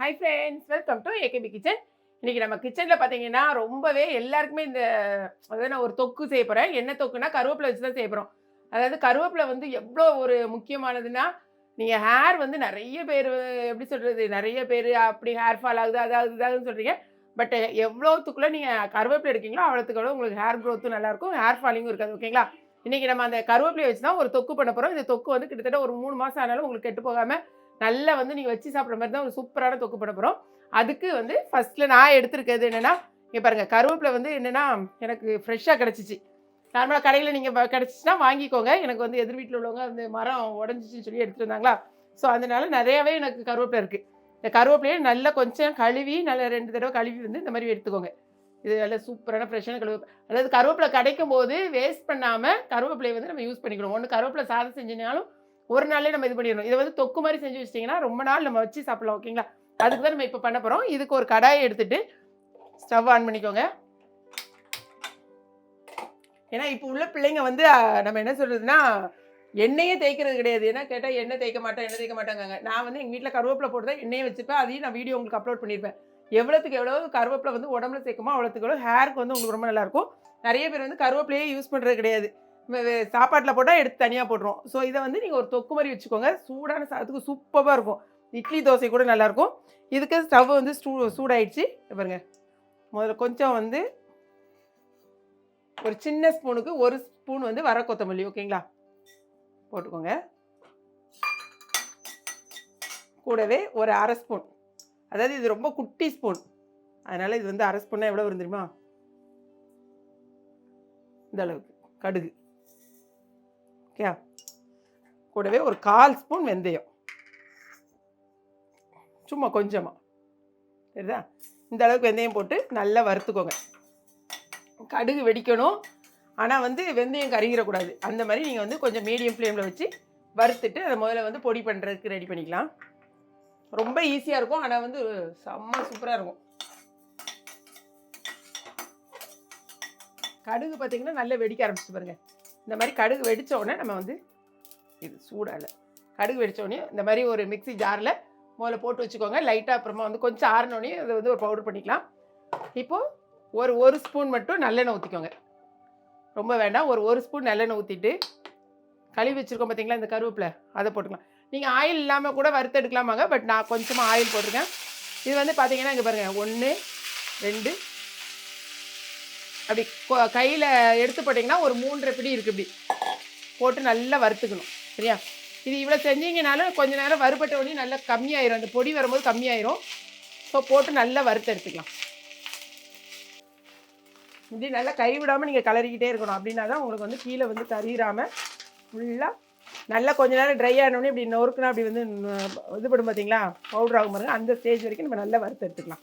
Hi friends welcome to AKP kitchen இன்றைக்கி நம்ம கிச்சனில் பார்த்தீங்கன்னா ரொம்பவே எல்லாருக்குமே இந்த அதாவது நான் ஒரு தொக்கு செய்ய போகிறேன் என்ன தொக்குனா கருவேப்பிலை வச்சு தான் செய்ய போகிறோம் அதாவது கருவேப்பிலை வந்து எவ்வளோ ஒரு முக்கியமானதுன்னா நீங்கள் ஹேர் வந்து நிறைய பேர் எப்படி சொல்கிறது நிறைய பேர் அப்படி ஹேர் ஃபால் ஆகுது அதாவது இதாகுதுன்னு சொல்கிறீங்க பட் எவ்வளோத்துக்குள்ளே நீங்கள் கருவேப்பிலை எடுக்கீங்களோ அவ்வளோத்துக்கு அவ்வளோ உங்களுக்கு ஹேர் க்ரோத்தும் நல்லாயிருக்கும் ஹேர் ஃபாலிங்கும் இருக்காது ஓகேங்களா இன்றைக்கி நம்ம அந்த கருவேப்பிலையை வச்சு தான் ஒரு தொக்கு பண்ண போகிறோம் இந்த தொக்கு வந்து கிட்டத்தட்ட ஒரு மூணு மாதம் ஆனாலும் உங்களுக்கு கெட்டு போகாமல் நல்லா வந்து நீங்கள் வச்சு சாப்பிட்ற மாதிரி தான் ஒரு சூப்பரான தொக்கு பண்ண போகிறோம் அதுக்கு வந்து ஃபஸ்ட்டில் நான் எடுத்துருக்கிறது என்னென்னா இங்கே பாருங்கள் கருவேப்பிலை வந்து என்னென்னா எனக்கு ஃப்ரெஷ்ஷாக கிடச்சிச்சு. நார்மலாக கடையில் நீங்கள் கிடச்சிச்சின்னா வாங்கிக்கோங்க. எனக்கு வந்து எதிர் வீட்டில் உள்ளவங்க அந்த மரம் உடஞ்சிச்சின்னு சொல்லி எடுத்துகிட்டு வந்தாங்களா ஸோ அதனால நிறையாவே எனக்கு கருவேப்பிலை இருக்குது இந்த கருவேப்பிலையை நல்லா கொஞ்சம் கழுவி நல்லா ரெண்டு தடவை கழுவி வந்து இந்த மாதிரி எடுத்துக்கோங்க. இது நல்ல சூப்பரான ஃப்ரெஷ்ஷான கருவேப்பிலை. அதாவது கருவேப்பிலை கிடைக்கும் போது வேஸ்ட் பண்ணாமல் கருவேப்பிலையை வந்து நம்ம யூஸ் பண்ணிக்கணும். ஒன்று கருவேப்பிலை சாதம் செஞ்சினாலும் ஒரு நாளே நம்ம இது பண்ணிடணும். இதை வந்து தொக்கு மாதிரி செஞ்சு வச்சிட்டிங்கன்னா ரொம்ப நாள் நம்ம வச்சு சாப்பிடலாம் ஓகேங்களா? அதுக்கு தான் நம்ம இப்போ பண்ண போகிறோம் இதுக்கு ஒரு கடாயை எடுத்துட்டு ஸ்டவ் ஆன் பண்ணிக்கோங்க. ஏன்னா இப்போ உள்ள பிள்ளைங்க வந்து நம்ம என்ன சொல்கிறதுனா எண்ணெயே தேய்க்கிறது கிடையாது. ஏன்னா கேட்டால் எண்ணெய் தேய்க்க மாட்டேன் எண்ணெய் தேய்க்க மாட்டாங்க நான் வந்து எங்கள் வீட்டில் கருவேப்பிலை போட்டு தான் எண்ணெயை வச்சுப்பேன். அதையும் நான் வீடியோ உங்களுக்கு அப்லோட் பண்ணியிருப்பேன் எவ்வளோத்துக்கு எவ்வளோ கருவேப்பிலை வந்து உடம்புல சேர்க்குமோ அவ்வளோத்துக்கு எவ்வளோ ஹேருக்கு வந்து உங்களுக்கு ரொம்ப நல்லாயிருக்கும் நிறைய பேர் வந்து கருவேப்பிலையே யூஸ் பண்ணுறது கிடையாது. சாப்பாட்டில் போட்டால் எடுத்து தனியாக போடுறோம் ஸோ இதை வந்து நீங்கள் ஒரு தொக்கு மாதிரி வச்சுக்கோங்க. சூடான சாதத்துக்கு சூப்பராக இருக்கும். இட்லி தோசை கூட நல்லாயிருக்கும் இதுக்கு ஸ்டவ் வந்து சூ சூடாயிடுச்சு. பாருங்க. முதல்ல கொஞ்சம் வந்து ஒரு சின்ன ஸ்பூனுக்கு ஒரு ஸ்பூன் வந்து வர கொத்தமல்லி ஓகேங்களா? போட்டுக்கோங்க. கூடவே ஒரு அரை ஸ்பூன். அதாவது இது ரொம்ப குட்டி ஸ்பூன். அதனால் இது வந்து அரை ஸ்பூன்னா எவ்வளோ வரும் தெரியுமா? இந்த அளவுக்கு. கடுகு. ஓகே? கூடவே ஒரு கால் ஸ்பூன் வெந்தயம். சும்மா கொஞ்சமாக சரிதா? இந்த அளவுக்கு வெந்தயம் போட்டு நல்லா வறுத்துக்கோங்க. கடுகு வெடிக்கணும். ஆனால் வந்து வெந்தயம் கருகிடக்கூடாது அந்த மாதிரி நீங்கள் வந்து கொஞ்சம் மீடியம் ஃப்ளேமில் வச்சு வறுத்துட்டு அதை முதல்ல வந்து பொடி பண்ணுறதுக்கு ரெடி பண்ணிக்கலாம். ரொம்ப ஈஸியாக இருக்கும். ஆனால் வந்து செம்ம சூப்பராக இருக்கும். கடுகு பார்த்தீங்கன்னா நல்லா வெடிக்க ஆரம்பிச்சு பாருங்கள் இந்த மாதிரி கடுகு வெடிச்ச உடனே நம்ம வந்து இது சூடால. கடுகு வெடிச்ச உடனே இந்த மாதிரி ஒரு மிக்ஸி ஜாரில் முதல்ல போட்டு வச்சுக்கோங்க. லைட்டாக அப்புறமா வந்து கொஞ்சம் ஆறினோடனே அதை வந்து ஒரு பவுடர் பண்ணிக்கலாம். இப்போது ஒரு ஒரு ஸ்பூன் மட்டும் நல்லெண்ணெய் ஊற்றிக்கோங்க ரொம்ப வேண்டாம். ஒரு ஒரு ஸ்பூன் நல்லெண்ணெய் ஊற்றிட்டு கழுவி வச்சுருக்கோம் பார்த்தீங்களா இந்த கருவேப்பிலை அதை போட்டுக்கலாம். நீங்கள் ஆயில் இல்லாமல் கூட வறுத்து எடுக்கலாமாங்க பட் நான் கொஞ்சமாக ஆயில் போட்டிருக்கேன். இது வந்து பார்த்தீங்கன்னா இங்கே பாருங்கள் ஒன்று ரெண்டு அப்படி கையில் எடுத்து போட்டிங்கன்னா ஒரு மூன்றரை பிடி இருக்குது இப்படி. போட்டு நல்லா வறுத்துக்கணும். சரியா? இது இவ்வளோ செஞ்சீங்கனாலும் கொஞ்ச நேரம் வறுபட்ட உடனே நல்லா கம்மியாயிரும். அந்த பொடி வரும்போது கம்மியாயிரும். ஸோ போட்டு நல்லா வறுத்து எடுத்துக்கலாம். இப்படி நல்லா கை விடாமல் நீங்கள் கலரிக்கிட்டே இருக்கணும். அப்படின்னா தான் உங்களுக்கு வந்து கீழே வந்து கறியிறாமல் ஃபுல்லாக நல்லா கொஞ்ச நேரம் ட்ரை ஆனோடனே இப்படி நொறுக்குனா அப்படி வந்து இதுபடும் பார்த்தீங்களா பவுடர் ஆகும் பாருங்க. அந்த ஸ்டேஜ் வரைக்கும் நம்ம நல்லா வறுத்து எடுத்துக்கலாம்.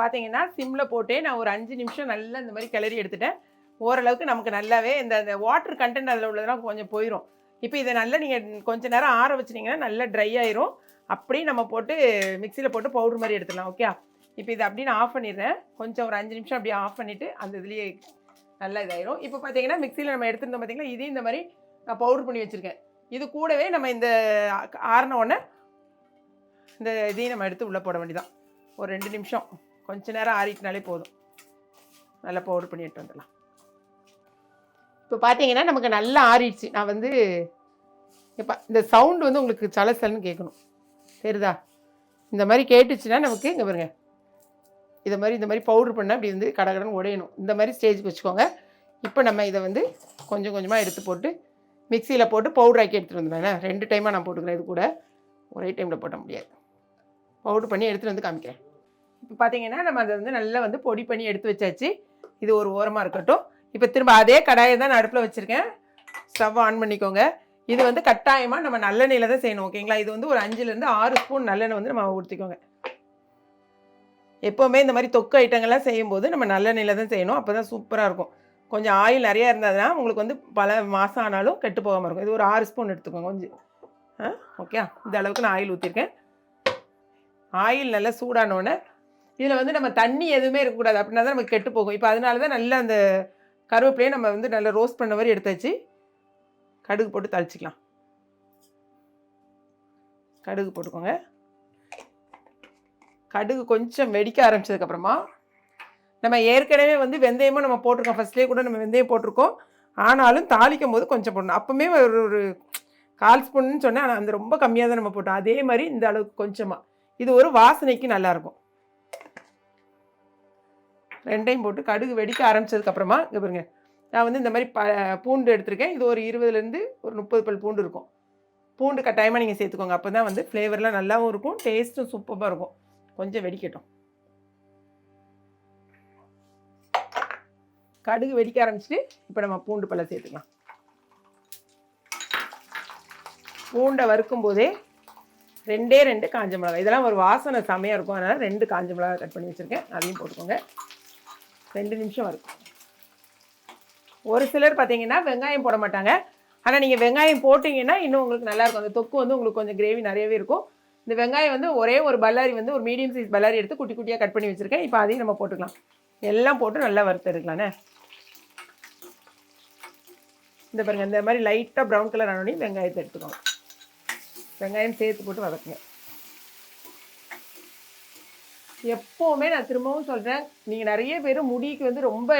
பார்த்தீங்கன்னா சிம்மில் போட்டே நான் ஒரு அஞ்சு நிமிஷம் நல்லா இந்த மாதிரி கிளறி எடுத்துட்டேன். ஓரளவுக்கு நமக்கு நல்லாவே இந்த அந்த வாட்டர் கண்டென்ட் அதில் உள்ளதெல்லாம் கொஞ்சம் போயிடும் இப்போ இதை நல்லா நீங்கள் கொஞ்ச நேரம் ஆற வச்சிட்டிங்கன்னா நல்லா ட்ரை ஆயிரும். அப்படியே நம்ம போட்டு மிக்சியில் போட்டு பவுடர் மாதிரி எடுத்துடலாம் ஓகே இப்போ இதை அப்படியே நான் ஆஃப் பண்ணிடுறேன். கொஞ்சம் ஒரு அஞ்சு நிமிஷம் அப்படியே ஆஃப் பண்ணிவிட்டு அந்த இதுலேயே நல்லா இதாயிரும். இப்போ பார்த்தீங்கன்னா மிக்சியில் நம்ம எடுத்துருந்தோம் பார்த்தீங்கன்னா இதே இந்த மாதிரி நான் பவுடர் பண்ணி வச்சுருக்கேன். இது கூடவே நம்ம இந்த ஆறின உடனே இந்த இதையும் நம்ம எடுத்து உள்ளே போட வேண்டியதான் ஒரு ரெண்டு நிமிஷம். கொஞ்ச நேரம் ஆறிட்டினாலே போதும். நல்லா பவுடர் பண்ணி எடுத்து வந்துடலாம். இப்போ பார்த்தீங்கன்னா நமக்கு நல்லா ஆறிடுச்சு. நான் வந்து இப்போ இந்த சவுண்டு வந்து உங்களுக்கு சலசலன்னு கேட்கணும். தெரியுதா? இந்த மாதிரி கேட்டுச்சுன்னா நமக்கு இங்கே பாருங்க. இதை மாதிரி இந்த மாதிரி பவுடர் பண்ணால் இப்படி வந்து கடகடன்னு உடையணும். இந்த மாதிரி ஸ்டேஜுக்கு வச்சுக்கோங்க. இப்போ நம்ம இதை வந்து கொஞ்சம் கொஞ்சமாக எடுத்து போட்டு மிக்சியில் போட்டு பவுடர் ஆக்கி எடுத்துகிட்டு வந்துடுவேன் ரெண்டு டைமாக நான் போட்டுக்கிறேன். இது கூட. ஒரே டைமில் போட முடியாது. பவுடர் பண்ணி எடுத்துகிட்டு வந்து காமிக்கிறேன். இப்போ பார்த்தீங்கன்னா நம்ம அதை வந்து நல்லா வந்து பொடி பண்ணி எடுத்து வச்சாச்சு. இது ஒரு ஓரமாக இருக்கட்டும். இப்போ திரும்ப அதே கடாயை தான் நான் அடுப்பில் வச்சுருக்கேன். ஸ்டவ் ஆன் பண்ணிக்கோங்க. இது வந்து கட்டாயமாக நம்ம நல்லெண்ணெயில் தான் செய்யணும் ஓகேங்களா? இது வந்து ஒரு அஞ்சுலேருந்து ஆறு ஸ்பூன் நல்லெண்ணெய் வந்து நம்ம ஊற்றிக்கோங்க எப்போவுமே இந்த மாதிரி தொக்கு ஐட்டங்கள்லாம் செய்யும்போது நம்ம நல்லெண்ணெயில் தான் செய்யணும். அப்போ தான் சூப்பராக இருக்கும். கொஞ்சம் ஆயில் நிறையா இருந்ததுன்னா உங்களுக்கு வந்து பல மாதம் ஆனாலும் கெட்டு போகாமல் இருக்கும். இது ஒரு ஆறு ஸ்பூன் எடுத்துக்கோங்க கொஞ்சம். ஆ ஓகே இந்த அளவுக்கு நான் ஆயில் ஊற்றிருக்கேன் ஆயில் நல்லா சூடானோடனே இதில் வந்து நம்ம தண்ணி எதுவுமே இருக்கக்கூடாது. அப்படின்னா தான் நமக்கு கெட்டு போகும். இப்போ அதனால தான் நல்லா அந்த கருவேப்பிலையை நம்ம வந்து நல்லா ரோஸ்ட் பண்ண மாதிரி எடுத்தாச்சு கடுகு போட்டு தாளிச்சிக்கலாம். கடுகு போட்டுக்கோங்க. கடுகு கொஞ்சம் வெடிக்க ஆரம்பிச்சதுக்கப்புறமா நம்ம ஏற்கனவே வந்து வெந்தயமும் நம்ம போட்டிருக்கோம். ஃபஸ்ட்லேயே கூட நம்ம வெந்தயம் போட்டிருக்கோம். ஆனாலும் தாளிக்கும் போது கொஞ்சம் போடணும். அப்போவுமே ஒரு ஒரு கால் ஸ்பூன்னு சொன்னேன். ஆனால் அந்த ரொம்ப கம்மியாக தான் நம்ம போட்டோம். அதே மாதிரி இந்த அளவுக்கு கொஞ்சமாக இது ஒரு வாசனைக்கு நல்லாயிருக்கும் ரெண்டையும் போட்டு கடுகு வெடிக்க ஆரம்பித்ததுக்கப்புறமா இங்கே பாருங்க நான் வந்து இந்த மாதிரி ப பூண்டு எடுத்திருக்கேன். இது ஒரு இருபதுலேருந்து ஒரு முப்பது பல் பூண்டு இருக்கும். பூண்டு கட்டாயமாக நீங்கள் சேர்த்துக்கோங்க. அப்போ தான் வந்து ஃப்ளேவர்லாம் நல்லாவும் இருக்கும் டேஸ்ட்டும் சூப்பராக இருக்கும். கொஞ்சம் வெடிக்கட்டும். கடுகு வெடிக்க ஆரம்பிச்சிட்டு இப்போ நம்ம பூண்டு பல்ல சேர்த்துக்கலாம். பூண்டை வறுக்கும் போதே ரெண்டே ரெண்டு காஞ்ச மிளகாய். இதெல்லாம் ஒரு வாசனை செமையாக இருக்கும். அதனால் ரெண்டு காஞ்ச மிளகாய் கட் பண்ணி வச்சுருக்கேன். அதையும் போட்டுக்கோங்க. ரெண்டு நிமிஷம் வரும். ஒரு சிலர் பார்த்தீங்கன்னா வெங்காயம் போட மாட்டாங்க. ஆனால் நீங்கள் வெங்காயம் போட்டிங்கன்னா இன்னும் உங்களுக்கு நல்லாயிருக்கும் அந்த தொக்கு வந்து உங்களுக்கு கொஞ்சம் கிரேவி நிறையவே இருக்கும். இந்த வெங்காயம் வந்து ஒரே ஒரு பல்லாரி வந்து ஒரு மீடியம் சைஸ் பல்லாரி எடுத்து குட்டி குட்டியாக கட் பண்ணி வச்சுருக்கேன். இப்போ அதையும் நம்ம போட்டுக்கலாம். எல்லாம் போட்டு நல்லா வறுத்து இந்த பாருங்கள் இந்த மாதிரி லைட்டாக ப்ரௌன் கலர் ஆனோடனே வெங்காயத்தை எடுத்துக்கோங்க வெங்காயம் சேர்த்து போட்டு வதக்குங்க. எப்போவுமே நான் திரும்பவும் சொல்கிறேன் நீங்கள் நிறைய பேர் முடிக்கு வந்து ரொம்ப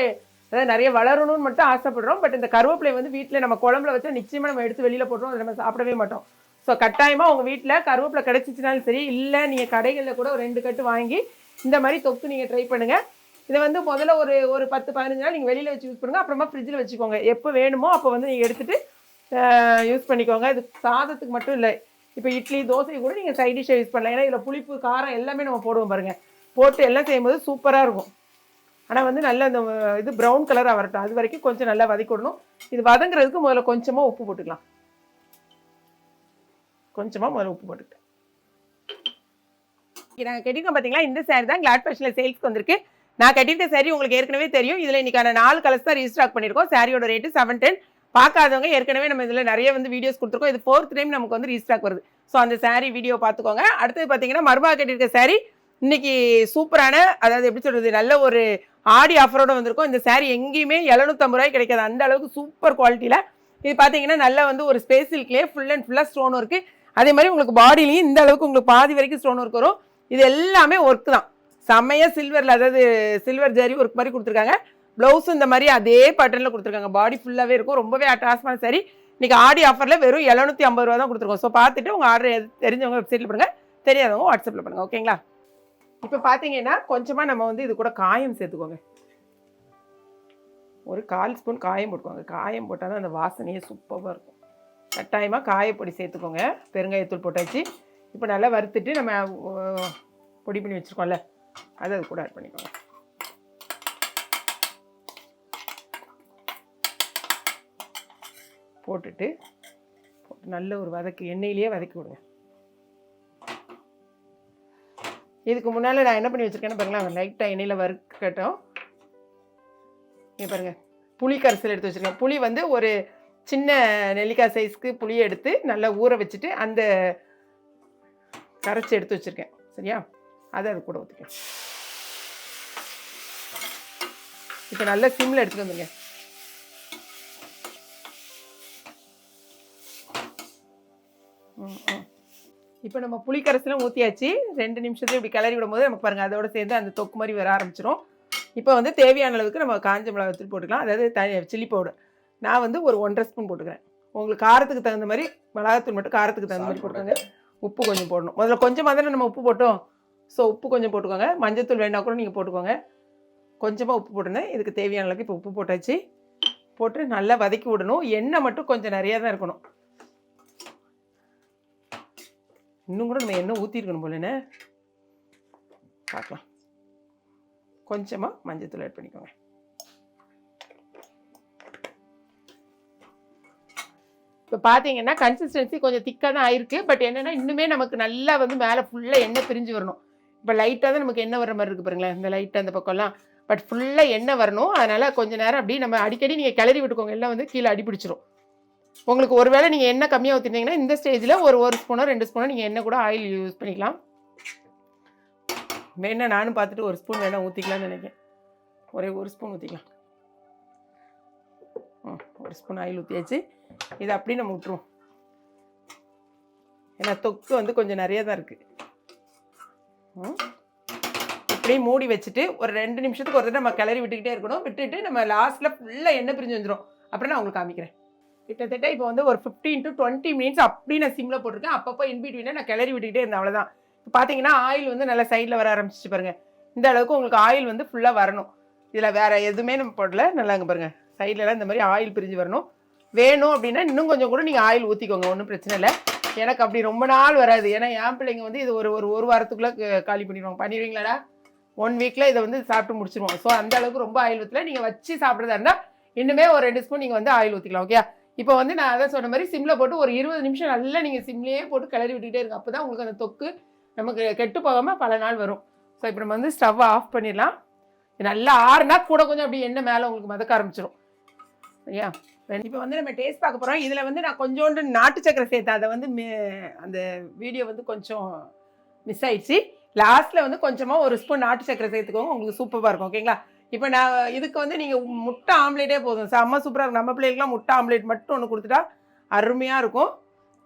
அதாவது நிறைய வளரணும்னு மட்டும் ஆசைப்படுறோம். பட் இந்த கருவேப்பிலை வந்து வீட்டில் நம்ம குழம்புல வச்சா நிச்சயமாக நம்ம எடுத்து வெளியில் போட்டுருவோம். அதை நம்ம சாப்பிடவே மாட்டோம். ஸோ கட்டாயமாக உங்கள் வீட்டில் கருவேப்பிலை கிடச்சிச்சினாலும் சரி இல்லை நீங்கள் கடைகளில் கூட ஒரு ரெண்டு கட்டு வாங்கி இந்த மாதிரி தொக்கு நீங்கள் ட்ரை பண்ணுங்கள் இதை வந்து முதல்ல ஒரு ஒரு பத்து பதினஞ்சு நாள் நீங்கள் வெளியில் வச்சு யூஸ் பண்ணுங்கள் அப்புறமா ஃப்ரிட்ஜில் வச்சுக்கோங்க. எப்போ வேணுமோ அப்போ வந்து நீங்கள் எடுத்துகிட்டு யூஸ் பண்ணிக்கோங்க. இது சாதத்துக்கு மட்டும் இல்லை. இப்போ இட்லி தோசை கூட நீங்கள் சைட் டிஷ்ஷை யூஸ் பண்ணலாம். ஏன்னா இதில் புளிப்பு காரம் எல்லாமே நம்ம போடுவோம் பாருங்கள் போட்டு எல்லாம் செய்யும்போது சூப்பராக இருக்கும். ஆனால் வந்து நல்ல அந்த இது ப்ரௌன் கலராக வரட்டும். அது வரைக்கும் கொஞ்சம் நல்லா வதக்கி விடணும் இது வதங்குறதுக்கு முதல்ல கொஞ்சமாக உப்பு போட்டுக்கலாம். கொஞ்சமாக முதல்ல உப்பு போட்டுக்கிட்டேன் நாங்கள் கட்டிருக்கோம் பார்த்தீங்களா இந்த சேரீ தான் கிளாட் ஃபேஷனில் சேல்ஸ்க்கு வந்திருக்கு. நான் கட்டியிருக்க saree உங்களுக்கு ஏற்கனவே தெரியும். இதில் இன்றைக்கான நாலு கலர்ஸ் தான் ரீஸ்டாக் பண்ணியிருக்கோம். சாரியோட ரேட்டு செவன் டென் பார்க்காதவங்க ஏற்கனவே நம்ம இதில் நிறைய வந்து வீடியோஸ் கொடுத்துருக்கோம். இது ஃபோர்த் டைம் நமக்கு வந்து ரீஸ்டாக் வருது. ஸோ அந்த சாரீ வீடியோ பார்த்துக்கோங்க. அடுத்தது பார்த்தீங்கன்னா மருமா கட்டியிருக்க சாரீ இன்னைக்கு சூப்பரான அதாவது எப்படி சொல்றது நல்ல ஒரு ஆடி ஆஃபரோட வந்திருக்கும். இந்த சேரீ எங்கேயுமே எழுநூத்தம்பது ரூபாய் கிடைக்காது. அந்த அளவுக்கு சூப்பர் குவாலிட்டியில் இது பார்த்தீங்கன்னா நல்லா வந்து ஒரு ஸ்பேஸ் சில்க்லேயே ஃபுல் அண்ட் ஃபுல்லாக ஸ்டோன் ஒர்க்கு அதே மாதிரி உங்களுக்கு பாடிலையும் இந்த அளவுக்கு உங்களுக்கு பாதி வரைக்கும் ஸ்டோன் ஒர்க் வரும். இது எல்லாமே ஒர்க் தான். செம்மையாக சில்வரில் அதாவது சில்வர் ஜரி ஒர்க் மாதிரி கொடுத்துருக்காங்க. ப்ளவுஸும் இந்த மாதிரி அதே பேட்டர்னில் கொடுத்துருக்காங்க. பாடி ஃபுல்லாகவே இருக்கும். ரொம்பவே அட்டாச்மான சரி இன்றைக்கி ஆடி ஆஃபரில் வெறும் எழுநூற்றி ஐம்பது ரூபா தான் கொடுத்துருக்கோம். ஸோ பார்த்துட்டு உங்கள் ஆர்டர் தெரிஞ்சவங்க வெப்சைட்டில் பண்ணுங்கள் தெரியாதவங்க வாட்ஸ்அப்பில் பண்ணுங்கள் ஓகேங்களா இப்போ பார்த்தீங்கன்னா கொஞ்சமாக நம்ம வந்து இது கூட காயம் சேர்த்துக்கோங்க. ஒரு கால் ஸ்பூன் காயம் போட்டுக்கோங்க. காயம் போட்டால் தான் அந்த வாசனையே சூப்பராக இருக்கும். கட்டாயமாக காயப்பொடி சேர்த்துக்கோங்க. பெருங்காயத்தூள் போட்டாச்சு. இப்போ நல்லா வறுத்துட்டு நம்ம பொடி பண்ணி வச்சுருக்கோம்ல அதை அது கூட ஆட் பண்ணிக்கோங்க. போட்டுட்டு போட்டு நல்ல ஒரு வதக்கு எண்ணெயிலேயே வதக்கி விடுங்க. இதுக்கு முன்னால் நான் என்ன பண்ணி வச்சுருக்கேன்னு பாருங்களேன். லைட்டாக எண்ணெயில் வறுக்கட்டும் இங்கே பாருங்கள் புளி கரைசல் எடுத்து வச்சுருக்கேன். புளி வந்து ஒரு சின்ன நெல்லிக்காய் சைஸ்க்கு புளியை எடுத்து நல்லா ஊற வச்சுட்டு அந்த கரைச்சி எடுத்து வச்சுருக்கேன். சரியா? அதை அது கூட ஊற்றுக்கேன் இப்போ நல்லா சிம்மில் எடுத்துகிட்டு வந்துருங்க. இப்போ நம்ம புளி கரைசலும் ஊற்றியாச்சு ரெண்டு நிமிஷத்துல இப்படி கிளறி விடும்போது நமக்கு பாருங்கள் அதோட சேர்ந்து அந்த தொக்கு மாதிரி வர ஆரம்பிச்சிரும். இப்போ வந்து தேவையான அளவுக்கு நம்ம காஞ்ச மிளகாய் தூள் போட்டுக்கலாம். அதாவது த சில்லி பவுடர் நான் வந்து ஒரு ஒன்றரை ஸ்பூன் போட்டுக்கிறேன். உங்களுக்கு காரத்துக்கு தகுந்த மாதிரி மிளகாத்தூள் மட்டும் காரத்துக்கு தகுந்த மாதிரி போட்டுக்கோங்க. உப்பு கொஞ்சம் போடணும். முதல்ல கொஞ்சமாக தானே நம்ம உப்பு போட்டோம். ஸோ உப்பு கொஞ்சம் போட்டுக்கோங்க. மஞ்சத்தூள் வேணா கூட நீங்கள் போட்டுக்கோங்க. கொஞ்சமாக உப்பு போட்டுருந்தேன். இதுக்கு தேவையான அளவுக்கு இப்போ உப்பு போட்டாச்சு. போட்டு நல்லா வதக்கி விடணும். எண்ணெய் மட்டும் கொஞ்சம் நிறையா தான் இருக்கணும். இன்னும் கூட நம்ம எண்ணெய் ஊற்றிருக்கணும் போலண்ணே பார்க்கலாம். கொஞ்சமாக மஞ்சத்தூள் ஆட் பண்ணிக்கோங்க. இப்போ பார்த்தீங்கன்னா கன்சிஸ்டன்சி கொஞ்சம் திக்காக தான் ஆயிருக்கு. பட் என்னென்னா இன்னுமே நமக்கு நல்லா வந்து மேலே ஃபுல்லாக எண்ணெய் பிரிஞ்சு வரணும். இப்போ லைட்டாக தான் நமக்கு எண்ணெய் வர மாதிரி இருக்குது பாருங்களேன். இந்த லைட்டாக அந்த பக்கம்லாம். பட் ஃபுல்லாக எண்ணெய் வரணும். அதனால் கொஞ்ச நேரம் அப்படியே நம்ம அடிக்கடி நீங்கள் கிளறி விட்டுக்கோங்க. எல்லாம் வந்து கீழே அடி பிடிச்சிரும் உங்களுக்கு ஒருவேளை நீங்கள் எண்ணெய் கம்மியாக ஊற்றினீங்கன்னா இந்த ஸ்டேஜில் ஒரு ஒரு ஸ்பூனோ ரெண்டு ஸ்பூனோ நீங்கள் எண்ணெய் கூட ஆயில் யூஸ் பண்ணிக்கலாம். வேணா நானும் பார்த்துட்டு ஒரு ஸ்பூன் வேணால் ஊற்றிக்கலாம்னு நினைக்கிறேன். ஒரே ஒரு ஸ்பூன் ஊற்றிக்கலாம் ம் ஒரு ஸ்பூன் ஆயில் ஊற்றியாச்சு இதை அப்படியே நம்ம விட்டுருவோம். ஏன்னா தொக்கு வந்து கொஞ்சம் நிறைய தான் இருக்குது இப்படியே மூடி வச்சுட்டு ஒரு ரெண்டு நிமிஷத்துக்கு ஒரு தடவை நம்ம கிளறி விட்டுக்கிட்டே இருக்கணும். விட்டுட்டு நம்ம லாஸ்ட்டில் ஃபுல்லாக எண்ணெய் பிரிஞ்சு வந்துடும் அப்புறம் நான் உங்களுக்கு காமிக்கிறேன். கிட்டத்தட்ட இப்போ வந்து ஒரு ஃபிஃப்டீன் டு டுவெண்ட்டி மினிட்ஸ் அப்படி நான் சிம்மில் போட்டிருக்கேன். அப்பப்போ இன்பிட்வீனாக நான் கிளறி விட்டுக்கிட்டே இருந்தேன் அவ்வளோதான் இப்போ பார்த்தீங்கன்னா ஆயில் வந்து நல்லா சைடில் வர ஆரம்பிச்சிச்சு பாருங்க. இந்த அளவுக்கு உங்களுக்கு ஆயில் வந்து ஃபுல்லாக வரணும். இதில் வேறு எதுவுமே நம்ம போடல. நல்லாங்க பாருங்கள் சைட்லலாம் இந்த மாதிரி ஆயில் பிரிஞ்சு வரணும். வேணும் அப்படின்னா இன்னும் கொஞ்சம் கூட நீங்கள் ஆயில் ஊற்றிக்கோங்க ஒன்றும் பிரச்சனை இல்லை. எனக்கு அப்படி ரொம்ப நாள் வராது. ஏன்னா என் பிள்ளைங்க வந்து இது ஒரு ஒரு ஒரு வாரத்துக்குள்ளே காலி பண்ணிடுவாங்க. பண்ணிடுவீங்களாடா? ஒன் வீக்கில் இதை வந்து சாப்பிட்டு முடிச்சிருவோம். ஸோ அந்த அளவுக்கு ரொம்ப ஆயில் ஊற்றல நீங்கள் வச்சு சாப்பிட்றதா இருந்தால் இன்னுமே ஒரு ரெண்டு ஸ்பூன் நீங்கள் வந்து ஆயில் ஊற்றிக்கலாம் ஓகே இப்போ வந்து நான் அதை சொன்ன மாதிரி சிம்மில் போட்டு ஒரு இருபது நிமிஷம் நல்லா நீங்கள் சிம்லேயே போட்டு கிளறி விட்டுக்கிட்டே இருக்கு அப்போ தான் உங்களுக்கு அந்த தொக்கு நமக்கு கெட்டு போகாமல் பல நாள் வரும். ஸோ இப்போ நம்ம வந்து ஸ்டவ்வை ஆஃப் பண்ணிடலாம். நல்லா ஆறுனா கூட கொஞ்சம் அப்படி எண்ணெய் மேலே உங்களுக்கு மதக்க ஆரம்பிச்சிடும் சரியா? இப்போ வந்து நம்ம டேஸ்ட் பார்க்க போகிறோம் இதில் வந்து நான் கொஞ்சோண்டு நாட்டு சக்கரை சேர்த்தேன். அதை வந்து அந்த வீடியோ வந்து கொஞ்சம் மிஸ் ஆயிடுச்சு. லாஸ்ட்டில் வந்து கொஞ்சமாக ஒரு ஸ்பூன் நாட்டு சக்கரை சேர்த்துக்கோங்க. உங்களுக்கு சூப்பராக இருக்கும். ஓகேங்களா இப்போ நான் இதுக்கு வந்து நீங்கள் முட்டை ஆம்லேட்டே போதும். செம்ம சூப்பராக இருக்கும். நம்ம பிள்ளைகளுக்குலாம் முட்டை ஆம்லேட் மட்டும் ஒன்று கொடுத்துட்டா அருமையாக இருக்கும்.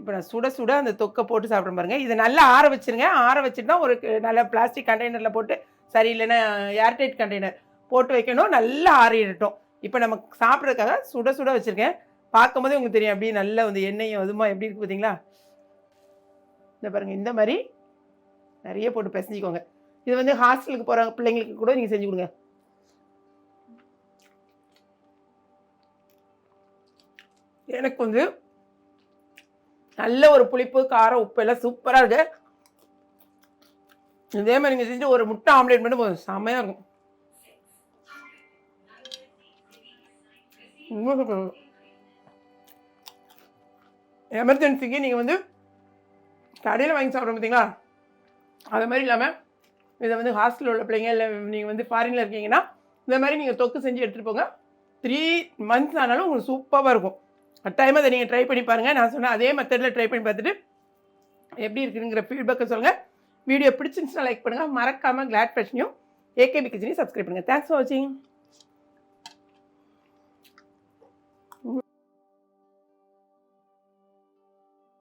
இப்போ நான் சுட சுட அந்த தொக்கை போட்டு சாப்பிட பாருங்க. இதை நல்லா ஆற வச்சிருங்க. ஆற வச்சுட்டு தான் ஒரு நல்ல பிளாஸ்டிக் கண்டெய்னரில் போட்டு சரி இல்லைன்னா ஏர்டைட் கண்டெய்னர் போட்டு வைக்கணும். நல்லா ஆறிடட்டும். இப்போ நம்ம சாப்பிட்றதுக்காக சுட சுட வச்சுருக்கேன். பார்க்கும்போதே உங்களுக்கு தெரியும். அப்படியே நல்லா வந்து எண்ணெயும் அதுமா எப்படி இருக்கு பார்த்தீங்களா? இந்த பாருங்கள் இந்த மாதிரி நிறைய போட்டு பிசைஞ்சிக்கோங்க. இது வந்து ஹாஸ்டலுக்கு போகிற பிள்ளைங்களுக்கு கூட நீங்கள் செஞ்சு கொடுங்க. எனக்கு வந்து நல்ல ஒரு புளிப்பு காரம் உப்பு எல்லாம் சூப்பராக இருக்கு. இதே மாதிரி நீங்கள் செஞ்சு ஒரு முட்டை ஆம்லேட் மட்டும் போதும். செம்மையாக இருக்கும். எமர்ஜென்சிக்கு நீங்கள் வந்து கடையில் வாங்கி சாப்பிட பார்த்தீங்களா அது மாதிரி இல்லாமல் இதை வந்து ஹாஸ்டலில் உள்ள பிள்ளைங்க இல்லை நீங்கள் வந்து ஃபாரினில் இருக்கீங்கன்னா இந்த மாதிரி நீங்கள் தொக்கு செஞ்சு எடுத்துகிட்டு போங்க. த்ரீ மந்த்ஸ் ஆனாலும் உங்களுக்கு சூப்பராக இருக்கும். கட்டாயமாக அதை நீங்கள் ட்ரை பண்ணி பாருங்கள் நான் சொன்ன அதே மெத்தடில் ட்ரை பண்ணி பார்த்துட்டு எப்படி இருக்குங்கிற ஃபீட்பேக்கை சொல்லுங்கள் வீடியோ பிடிச்சிருந்துச்சுன்னா லைக் பண்ணுங்கள் மறக்காமல் கிளாட் பிரச்சனையும் ஏகேபி கிச்சனையும் சப்ஸ்கிரைப் பண்ணுங்கள் தேங்க்ஸ் ஃபார் வாட்சிங்